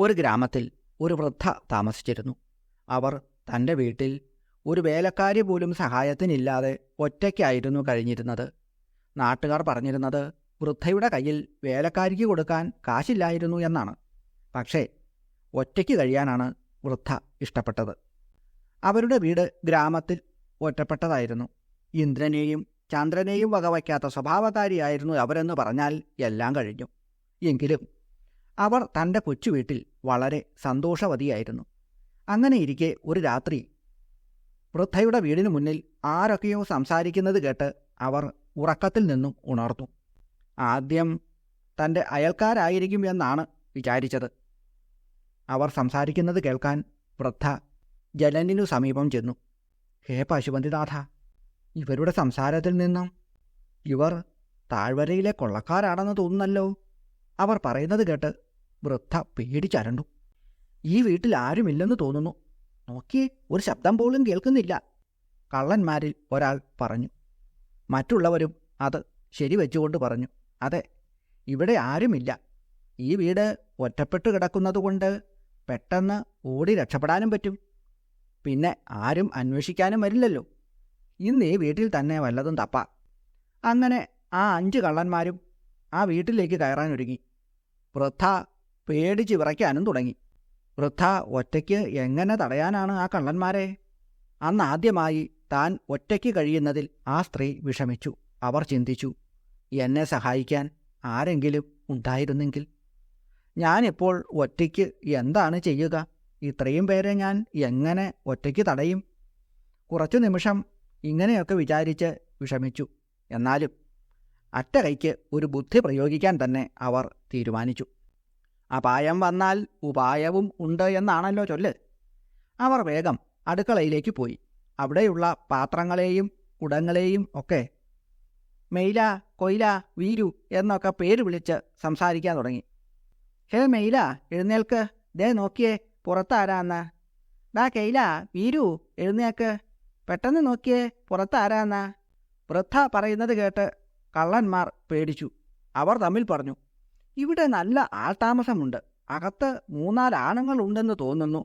ഒരു ഗ്രാമത്തിൽ ഒരു വൃദ്ധ താമസിച്ചിരുന്നു. അവർ തന്റെ വീട്ടിൽ ഒരു വേലക്കാരി പോലും സഹായത്തിനില്ലാതെ ഒറ്റയ്ക്കായിരുന്നു കഴിഞ്ഞിരുന്നത്. നാട്ടുകാർ പറഞ്ഞിരുന്നത് വൃദ്ധയുടെ കയ്യിൽ വേലക്കാരിക്ക് കൊടുക്കാൻ കാശില്ലായിരുന്നു എന്നാണ്. പക്ഷേ ഒറ്റയ്ക്ക് കഴിയാനാണ് വൃദ്ധ ഇഷ്ടപ്പെട്ടത്. അവരുടെ വീട് ഗ്രാമത്തിൽ ഒറ്റപ്പെട്ടതായിരുന്നു. ഇന്ദ്രനെയും ചന്ദ്രനെയും വകവയ്ക്കാത്ത സ്വഭാവക്കാരിയായിരുന്നു അവരെന്ന് പറഞ്ഞാൽ എല്ലാം കഴിഞ്ഞു. എങ്കിലും അവർ തന്റെ കൊച്ചുവീട്ടിൽ വളരെ സന്തോഷവതിയായിരുന്നു. അങ്ങനെയിരിക്കെ ഒരു രാത്രി വൃദ്ധയുടെ വീടിനു മുന്നിൽ ആരൊക്കെയോ സംസാരിക്കുന്നത് കേട്ട് അവർ ഉറക്കത്തിൽ നിന്നും ഉണർത്തു ആദ്യം തന്റെ അയൽക്കാരായിരിക്കും എന്നാണ് വിചാരിച്ചത്. അവർ സംസാരിക്കുന്നത് കേൾക്കാൻ വൃദ്ധ ജലനിനു സമീപം ചെന്നു. ഹേ പശുപന്തിനാഥ ഇവരുടെ സംസാരത്തിൽ നിന്നും ഇവർ താഴ്വരയിലെ കൊള്ളക്കാരാണെന്ന് തോന്നുന്നല്ലോ അവർ പറയുന്നത് കേട്ട് വൃദ്ധ പേടിച്ചരണ്ടു. ഈ വീട്ടിൽ ആരുമില്ലെന്ന് തോന്നുന്നു. നോക്കിയേ ഒരു ശബ്ദം പോലും കേൾക്കുന്നില്ല. കള്ളന്മാരിൽ ഒരാൾ പറഞ്ഞു. മറ്റുള്ളവരും അത് ശരിവെച്ചുകൊണ്ട് പറഞ്ഞു. അതെ ഇവിടെ ആരുമില്ല. ഈ വീട് ഒറ്റപ്പെട്ടു കിടക്കുന്നതുകൊണ്ട് പെട്ടെന്ന് ഓടി രക്ഷപ്പെടാനും പറ്റും. പിന്നെ ആരും അന്വേഷിക്കാനും വരില്ലല്ലോ. ഇന്ന് ഈ വീട്ടിൽ തന്നെ വല്ലതും തപ്പാ. അങ്ങനെ ആ അഞ്ച് കള്ളന്മാരും ആ വീട്ടിലേക്ക് കയറാനൊരുങ്ങി. വൃദ്ധ പേടിച്ച് വിറയ്ക്കാനും തുടങ്ങി. വൃദ്ധ ഒറ്റയ്ക്ക് എങ്ങനെ തടയാനാണ് ആ കള്ളന്മാരെ? അന്നാദ്യമായി താൻ ഒറ്റയ്ക്ക് കഴിയുന്നതിൽ ആ സ്ത്രീ വിഷമിച്ചു. അവർ ചിന്തിച്ചു എന്നെ സഹായിക്കാൻ ആരെങ്കിലും ഉണ്ടായിരുന്നെങ്കിൽ? ഞാനിപ്പോൾ ഒറ്റയ്ക്ക് എന്താണ് ചെയ്യുക? ഇത്രയും പേരെ ഞാൻ എങ്ങനെ ഒറ്റയ്ക്ക് തടയും? കുറച്ചു നിമിഷം ഇങ്ങനെയൊക്കെ വിചാരിച്ച് വിഷമിച്ചു. എന്നാലും അറ്റകൈക്ക് ഒരു ബുദ്ധി പ്രയോഗിക്കാൻ തന്നെ അവർ തീരുമാനിച്ചു. അപായം വന്നാൽ ഉപായവും ഉണ്ട് എന്നാണല്ലോ ചൊല്ല്. അവർ വേഗം അടുക്കളയിലേക്ക് പോയി. അവിടെയുള്ള പാത്രങ്ങളെയും കുടങ്ങളെയും ഒക്കെ മെയില കൊയില വീരു എന്നൊക്കെ പേര് വിളിച്ച് സംസാരിക്കാൻ തുടങ്ങി. ഹേ മെയില എഴുന്നേൽക്ക്. ദേ നോക്കിയേ പുറത്താരാന്ന്. ഡാ കെയില വീരു എഴുന്നേക്ക് പെട്ടെന്ന് നോക്കിയേ പുറത്താരാന്ന്. വൃദ്ധ പറയുന്നത് കേട്ട് കള്ളന്മാർ പേടിച്ചു. അവർ തമ്മിൽ പറഞ്ഞു ഇവിടെ നല്ല ആൾതാമസമുണ്ട്. അകത്ത് മൂന്നാൽ ആണുങ്ങളുണ്ടെന്ന് തോന്നുന്നു.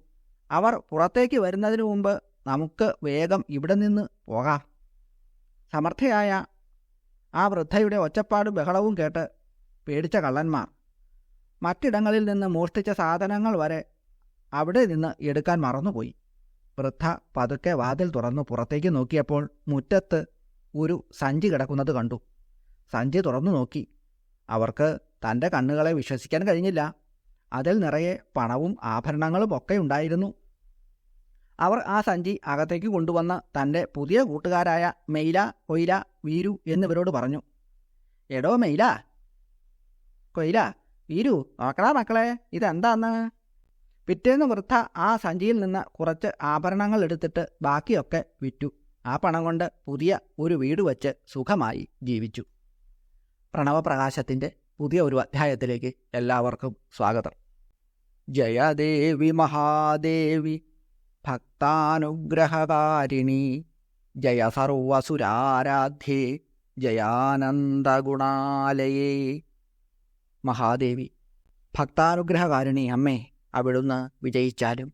അവർ പുറത്തേക്ക് വരുന്നതിന് മുമ്പ് നമുക്ക് വേഗം ഇവിടെ നിന്ന് പോകാം. സമർത്ഥയായ ആ വൃദ്ധയുടെ ഒച്ചപ്പാടും ബഹളവും കേട്ട് പേടിച്ച കള്ളന്മാർ. മറ്റിടങ്ങളിൽ നിന്ന് മോഷ്ടിച്ച സാധനങ്ങൾ വരെ അവിടെ നിന്ന് എടുക്കാൻ മറന്നുപോയി. വൃദ്ധ പതുക്കെ വാതിൽ തുറന്നു പുറത്തേക്ക് നോക്കിയപ്പോൾ മുറ്റത്ത് ഒരു സഞ്ചി കിടക്കുന്നത് കണ്ടു. സഞ്ചി തുറന്നു നോക്കി. അവർക്ക് തന്റെ കണ്ണുകളെ വിശ്വസിക്കാൻ കഴിഞ്ഞില്ല. അതിൽ നിറയെ പണവും ആഭരണങ്ങളും ഒക്കെ ഉണ്ടായിരുന്നു. അവർ ആ സഞ്ചി അകത്തേക്ക് കൊണ്ടുവന്ന തന്റെ പുതിയ കൂട്ടുകാരായ മെയില കൊയില വീരു എന്നിവരോട് പറഞ്ഞു എടോ മെയില കൊയില വീരു നോക്കടാ മക്കളെ ഇതെന്താന്ന്? പിറ്റേന്ന് വൃദ്ധ ആ സഞ്ചിയിൽ നിന്ന് കുറച്ച് ആഭരണങ്ങൾ എടുത്തിട്ട് ബാക്കിയൊക്കെ വിറ്റു. ആ പണം കൊണ്ട് പുതിയ ഒരു വീട് വച്ച് സുഖമായി ജീവിച്ചു. പ്രണവപ്രകാശത്തിന്റെ പുതിയ ഒരു അധ്യായത്തിലേക്ക് എല്ലാവർക്കും സ്വാഗതം. ജയദേവി മഹാദേവി ഭക്താനുഗ്രഹകാരിണി ജയ സർവസുരാരാധ്യേ ജയാനന്ദഗുണാലയേ. മഹാദേവി ഭക്താനുഗ്രഹകാരിണി അമ്മേ അവിടുന്ന് വിജയിച്ചാലും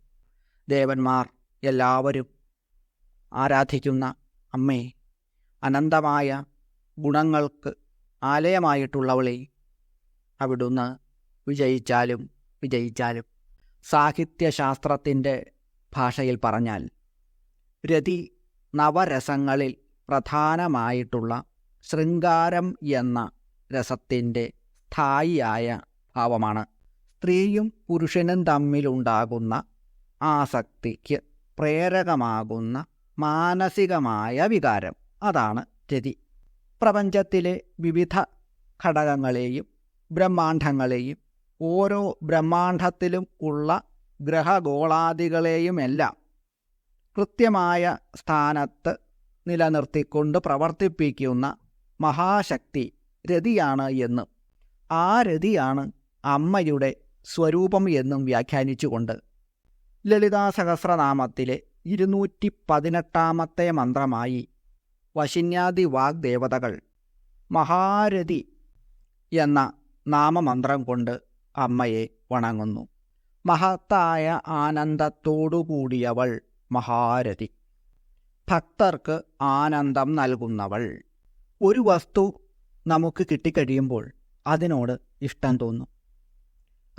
ദേവന്മാർ എല്ലാവരും ആരാധിക്കുന്ന അമ്മേ അനന്തമായ ഗുണങ്ങൾക്ക് ആലയമായിട്ടുള്ളവളെ അവിടുന്ന് വിജയിച്ചാലും വിജയിച്ചാലും. സാഹിത്യശാസ്ത്രത്തിന്റെ ഭാഷയിൽ പറഞ്ഞാൽ രതി നവരസങ്ങളിൽ പ്രധാനമായിട്ടുള്ള ശൃംഗാരം എന്ന രസത്തിന്റെ സ്ഥായിയായ ഭാവമാണ്. സ്ത്രീയും പുരുഷനും തമ്മിലുണ്ടാകുന്ന ആസക്തിക്ക് പ്രേരകമാകുന്ന മാനസികമായ വികാരം. അതാണ് രതി. പ്രപഞ്ചത്തിലെ വിവിധ ഘടകങ്ങളെയും ബ്രഹ്മാണ്ഡങ്ങളെയും ഓരോ ബ്രഹ്മാണ്ഡത്തിലും ഉള്ള ഗ്രഹഗോളാദികളെയുമെല്ലാം കൃത്യമായ സ്ഥാനത്ത് നിലനിർത്തിക്കൊണ്ട് പ്രവർത്തിപ്പിക്കുന്ന മഹാശക്തി രതിയാണ് എന്നും ആ രതിയാണ് അമ്മയുടെ സ്വരൂപം എന്നും വ്യാഖ്യാനിച്ചുകൊണ്ട് ലളിതാ സഹസ്രനാമത്തിലെ ഇരുന്നൂറ്റി പതിനെട്ടാമത്തെ മന്ത്രമായി വശിന്യാദി വാഗ്ദേവതകൾ മഹാരതി എന്ന നാമമന്ത്രം കൊണ്ട് അമ്മയെ വണങ്ങുന്നു. മഹത്തായ ആനന്ദത്തോടുകൂടിയവൾ മഹാരഥി. ഭക്തർക്ക് ആനന്ദം നൽകുന്നവൾ. ഒരു വസ്തു നമുക്ക് കിട്ടിക്കഴിയുമ്പോൾ അതിനോട് ഇഷ്ടം തോന്നും.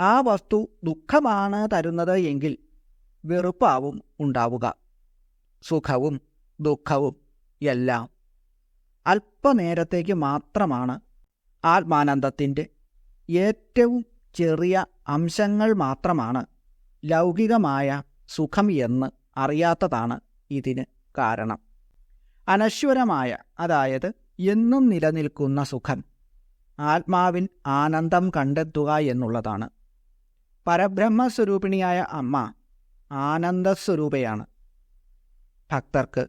ആ വസ്തു ദുഃഖമാണ് തരുന്നത് എങ്കിൽ വെറുപ്പാവും ഉണ്ടാവുക. സുഖവും ദുഃഖവും എല്ലാം അല്പനേരത്തേക്ക് മാത്രമാണ് ആത്മാനന്ദത്തിന്റെ ഏറ്റവും ചെറിയ അംശങ്ങൾ മാത്രമാണ് ലൗകികമായ സുഖം എന്ന് അറിയാത്തതാണ് ഇതിന് കാരണം. അനശ്വരമായ അതായത് എന്നും നിലനിൽക്കുന്ന സുഖം ആത്മാവിൻ ആനന്ദം കണ്ടെത്തുക എന്നുള്ളതാണ്. പരബ്രഹ്മസ്വരൂപിണിയായ അമ്മ ആനന്ദസ്വരൂപയാണ്. ഭക്തർക്ക്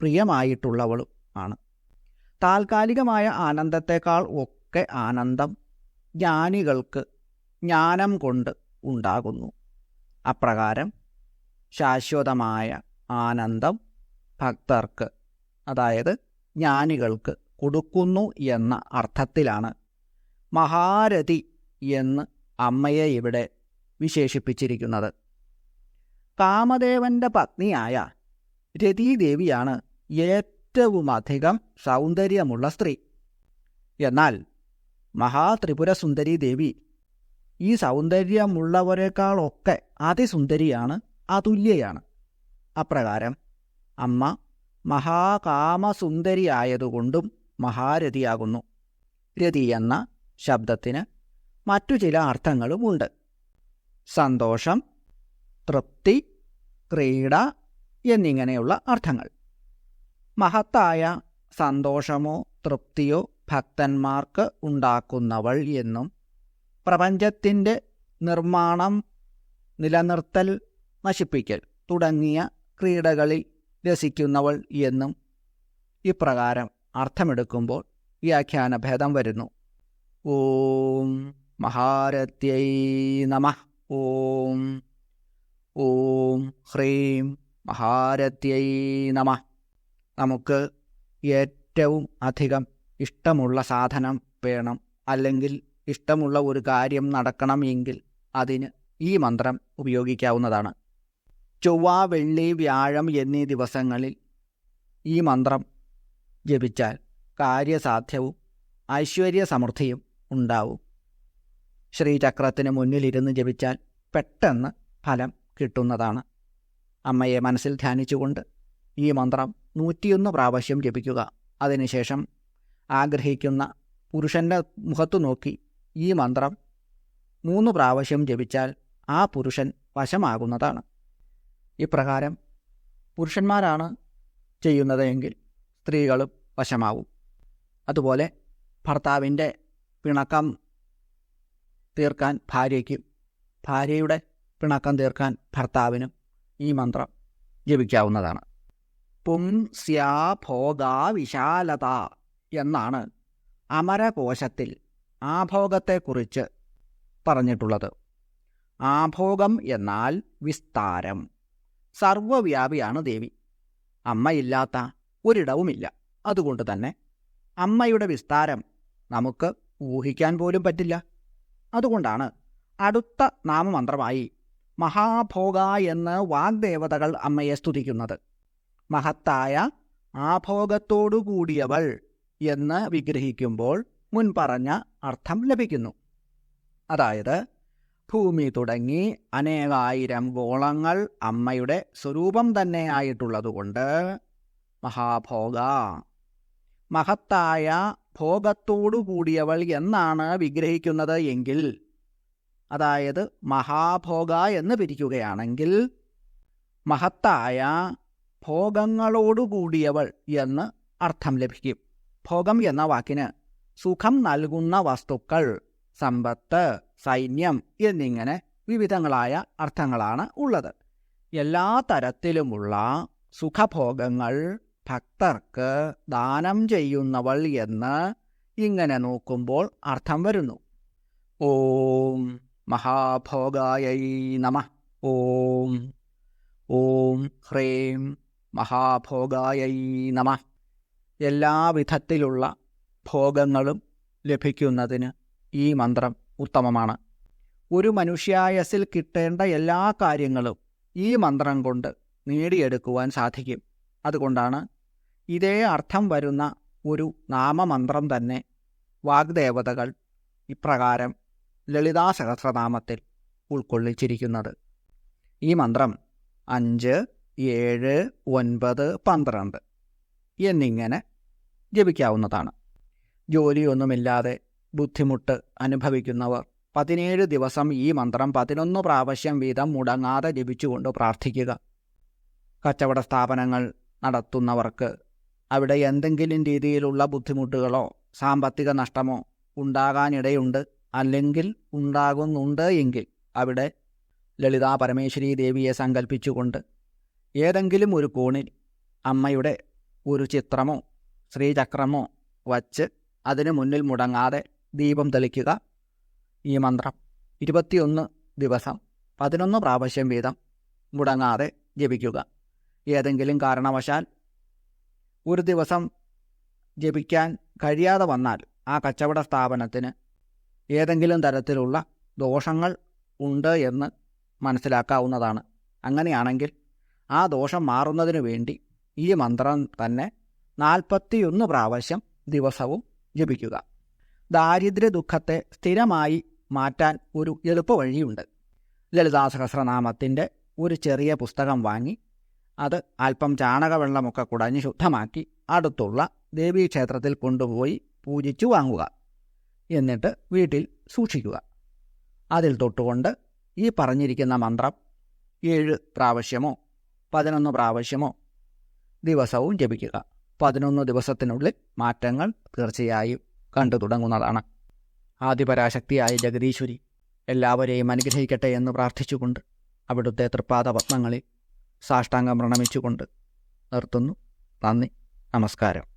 പ്രിയമായിട്ടുള്ളവളും ആണ്. താൽക്കാലികമായ ആനന്ദത്തെക്കാൾ ഒക്കെ ആനന്ദം ജ്ഞാനികൾക്ക് ജ്ഞാനം കൊണ്ട് ഉണ്ടാകുന്നു. അപ്രകാരം ശാശ്വതമായ ആനന്ദം ഭക്തർക്ക് അതായത് ജ്ഞാനികൾക്ക് കൊടുക്കുന്നു എന്ന അർത്ഥത്തിലാണ് മഹാരഥി എന്ന് അമ്മയെ ഇവിടെ വിശേഷിപ്പിച്ചിരിക്കുന്നത്. കാമദേവന്റെ പത്നിയായ രതീദേവിയാണ് ഏറ്റവുമധികം സൗന്ദര്യമുള്ള സ്ത്രീ. എന്നാൽ മഹാത്രിപുരസുന്ദരി ദേവി ഈ സൗന്ദര്യമുള്ളവരെക്കാളൊക്കെ അതിസുന്ദരിയാണ് അതുല്യയാണ്. അപ്രകാരം അമ്മ മഹാകാമസുന്ദരിയായതുകൊണ്ടും മഹാരഥിയാകുന്നു. രതി എന്ന ശബ്ദത്തിന് മറ്റു ചില അർത്ഥങ്ങളുമുണ്ട്. സന്തോഷം തൃപ്തി ക്രീഡ എന്നിങ്ങനെയുള്ള അർത്ഥങ്ങൾ. മഹത്തായ സന്തോഷമോ തൃപ്തിയോ ഭക്തന്മാർക്ക് ഉണ്ടാക്കുന്നവൾ എന്നും പ്രപഞ്ചത്തിന്റെ നിർമ്മാണം നിലനിർത്തൽ നശിപ്പിക്കൽ തുടങ്ങിയ ക്രീഡകളിൽ രസിക്കുന്നവൾ എന്നും ഇപ്രകാരം അർത്ഥമെടുക്കുമ്പോൾ വ്യാഖ്യാനഭേദം വരുന്നു. ഓം മഹാരത്യൈ നമ. ഓം ഓം ഹ്രീം മഹാരത്യൈ നമ. നമുക്ക് ഏറ്റവും അധികം ഇഷ്ടമുള്ള സാധനം വേണം അല്ലെങ്കിൽ ഇഷ്ടമുള്ള ഒരു കാര്യം നടക്കണമെങ്കിൽ അതിന് ഈ മന്ത്രം ഉപയോഗിക്കാവുന്നതാണ്. ചൊവ്വ വെള്ളി വ്യാഴം എന്നീ ദിവസങ്ങളിൽ ഈ മന്ത്രം ജപിച്ചാൽ കാര്യസാധ്യവും ഐശ്വര്യസമൃദ്ധിയും ഉണ്ടാവും. ശ്രീചക്രത്തിന് മുന്നിലിരുന്ന് ജപിച്ചാൽ പെട്ടെന്ന് ഫലം കിട്ടുന്നതാണ്. അമ്മയെ മനസ്സിൽ ധ്യാനിച്ചുകൊണ്ട് ഈ മന്ത്രം നൂറ്റിയൊന്ന് പ്രാവശ്യം ജപിക്കുക. അതിനുശേഷം ആഗ്രഹിക്കുന്ന പുരുഷന്റെ മുഖത്തു നോക്കി ഈ മന്ത്രം മൂന്ന് പ്രാവശ്യം ജപിച്ചാൽ ആ പുരുഷൻ വശമാകുന്നതാണ്. ഇപ്രകാരം പുരുഷന്മാരാണ് ചെയ്യുന്നത് എങ്കിൽ സ്ത്രീകളും വശമാവും. അതുപോലെ ഭർത്താവിന്റെ പിണക്കം തീർക്കാൻ ഭാര്യയ്ക്കും ഭാര്യയുടെ പിണക്കം തീർക്കാൻ ഭർത്താവിനും ഈ മന്ത്രം ജപിക്കാവുന്നതാണ്. പും സ്യാ ഭോഗാ വിശാലത എന്നാണ് അമരകോശത്തിൽ ആഭോഗത്തെക്കുറിച്ച് പറഞ്ഞിട്ടുള്ളത്. ആഭോഗം എന്നാൽ വിസ്താരം. സർവവ്യാപിയാണ് ദേവി. അമ്മയില്ലാത്ത ഒരിടവുമില്ല. അതുകൊണ്ട് തന്നെ അമ്മയുടെ വിസ്താരം നമുക്ക് ഊഹിക്കാൻ പോലും പറ്റില്ല. അതുകൊണ്ടാണ് അടുത്ത നാമമന്ത്രമായി മഹാഭോഗ എന്ന് വാഗ്ദേവതകൾ അമ്മയെ സ്തുതിക്കുന്നത്. മഹത്തായ ആഭോഗത്തോടുകൂടിയവൾ എന്ന് വിഗ്രഹിക്കുമ്പോൾ മുൻപറഞ്ഞ അർത്ഥം ലഭിക്കുന്നു. അതായത് ഭൂമി തുടങ്ങി അനേകായിരം ഗോളങ്ങൾ അമ്മയുടെ സ്വരൂപം തന്നെ ആയിട്ടുള്ളതുകൊണ്ട് മഹാഭോഗ. മഹത്തായ ഭോഗത്തോടു കൂടിയവൾ എന്നാണ് വിഗ്രഹിക്കുന്നത് എങ്കിൽ അതായത് മഹാഭോഗ എന്ന് പിരിക്കുകയാണെങ്കിൽ മഹത്തായ ഭോഗങ്ങളോടുകൂടിയവൾ എന്ന് അർത്ഥം ലഭിക്കും. ഭോഗം എന്ന വാക്കിന് സുഖം നൽകുന്ന വസ്തുക്കൾ സമ്പത്ത് സൈന്യം എന്നിങ്ങനെ വിവിധങ്ങളായ അർത്ഥങ്ങളാണ് ഉള്ളത്. എല്ലാ തരത്തിലുമുള്ള സുഖഭോഗങ്ങൾ ഭക്തർക്ക് ദാനം ചെയ്യുന്നവൾ എന്ന് ഇങ്ങനെ നോക്കുമ്പോൾ അർത്ഥം വരുന്നു. ഓം മഹാഭോഗായൈ നമ. ഓം. ഓം ഹ്രീം മഹാഭോഗായൈ നമ. എല്ലാവിധത്തിലുള്ള ഭോഗങ്ങളും ലഭിക്കുന്നതിന് ഈ മന്ത്രം ഉത്തമമാണ്. ഒരു മനുഷ്യായസിൽ കിട്ടേണ്ട എല്ലാ കാര്യങ്ങളും ഈ മന്ത്രം കൊണ്ട് നേടിയെടുക്കുവാൻ സാധിക്കും. അതുകൊണ്ടാണ് ഇതേ അർത്ഥം വരുന്ന ഒരു നാമമന്ത്രം തന്നെ വാഗ്ദേവതകൾ ഇപ്രകാരം ലളിതാ സഹസ്രനാമത്തിൽ ഉൾക്കൊള്ളിച്ചിരിക്കുന്നത്. ഈ മന്ത്രം അഞ്ച് ഏഴ് ഒൻപത് പന്ത്രണ്ട്. എന്നിങ്ങനെ ജപിക്കാവുന്നതാണ്. ജോലിയൊന്നുമില്ലാതെ ബുദ്ധിമുട്ട് അനുഭവിക്കുന്നവർ പതിനേഴ് ദിവസം ഈ മന്ത്രം പതിനൊന്ന് പ്രാവശ്യം വീതം മുടങ്ങാതെ ജപിച്ചുകൊണ്ട് പ്രാർത്ഥിക്കുക. കച്ചവട സ്ഥാപനങ്ങൾ നടത്തുന്നവർക്ക് അവിടെ എന്തെങ്കിലും രീതിയിലുള്ള ബുദ്ധിമുട്ടുകളോ സാമ്പത്തിക നഷ്ടമോ ഉണ്ടാകാനിടയുണ്ട് അല്ലെങ്കിൽ ഉണ്ടാകുന്നുണ്ട് എങ്കിൽ അവിടെ ലളിതാ പരമേശ്വരി ദേവിയെ സങ്കല്പിച്ചുകൊണ്ട് ഏതെങ്കിലും ഒരു കോണിൽ അമ്മയുടെ ഒരു ചിത്രമോ ശ്രീചക്രമോ വച്ച് അതിനു മുന്നിൽ മുടങ്ങാതെ ദീപം തെളിക്കുക ഈ മന്ത്രം. ഇരുപത്തിയൊന്ന് ദിവസം പതിനൊന്ന് പ്രാവശ്യം വീതം മുടങ്ങാതെ ജപിക്കുക. ഏതെങ്കിലും കാരണവശാൽ ഒരു ദിവസം ജപിക്കാൻ കഴിയാതെ വന്നാൽ ആ കച്ചവട സ്ഥാപനത്തിന് ഏതെങ്കിലും തരത്തിലുള്ള ദോഷങ്ങൾ ഉണ്ട് എന്ന് മനസ്സിലാക്കാവുന്നതാണ്. അങ്ങനെയാണെങ്കിൽ ആ ദോഷം മാറുന്നതിനു വേണ്ടി ഈ മന്ത്രം തന്നെ നാൽപ്പത്തിയൊന്ന് പ്രാവശ്യം ദിവസവും ജപിക്കുക. ദാരിദ്ര്യ ദുഃഖത്തെ സ്ഥിരമായി മാറ്റാൻ ഒരു എളുപ്പവഴിയുണ്ട് ലളിതാ സഹസ്രനാമത്തിന്റെ ഒരു ചെറിയ പുസ്തകം വാങ്ങി അത് അല്പം ചാണകവെള്ളമൊക്കെ കുടഞ്ഞ് ശുദ്ധമാക്കി അടുത്തുള്ള ദേവീക്ഷേത്രത്തിൽ കൊണ്ടുപോയി പൂജിച്ചു വാങ്ങുക. എന്നിട്ട് വീട്ടിൽ സൂക്ഷിക്കുക. അതിൽ തൊട്ടുകൊണ്ട് ഈ പറഞ്ഞിരിക്കുന്ന മന്ത്രം ഏഴ് പ്രാവശ്യമോ പതിനൊന്ന് പ്രാവശ്യമോ ദിവസവും ജപിക്കുക. പതിനൊന്ന് ദിവസത്തിനുള്ളിൽ മാറ്റങ്ങൾ തീർച്ചയായും കണ്ടു തുടങ്ങുന്നതാണ്. ആദിപരാശക്തിയായ ജഗദീശ്വരി എല്ലാവരെയും അനുഗ്രഹിക്കട്ടെ എന്ന് പ്രാർത്ഥിച്ചുകൊണ്ട് അവിടുത്തെ തൃപ്പാദ പത്മങ്ങളിൽ സാഷ്ടാംഗം പ്രണമിച്ചുകൊണ്ട് നിർത്തുന്നു. നന്ദി. നമസ്കാരം.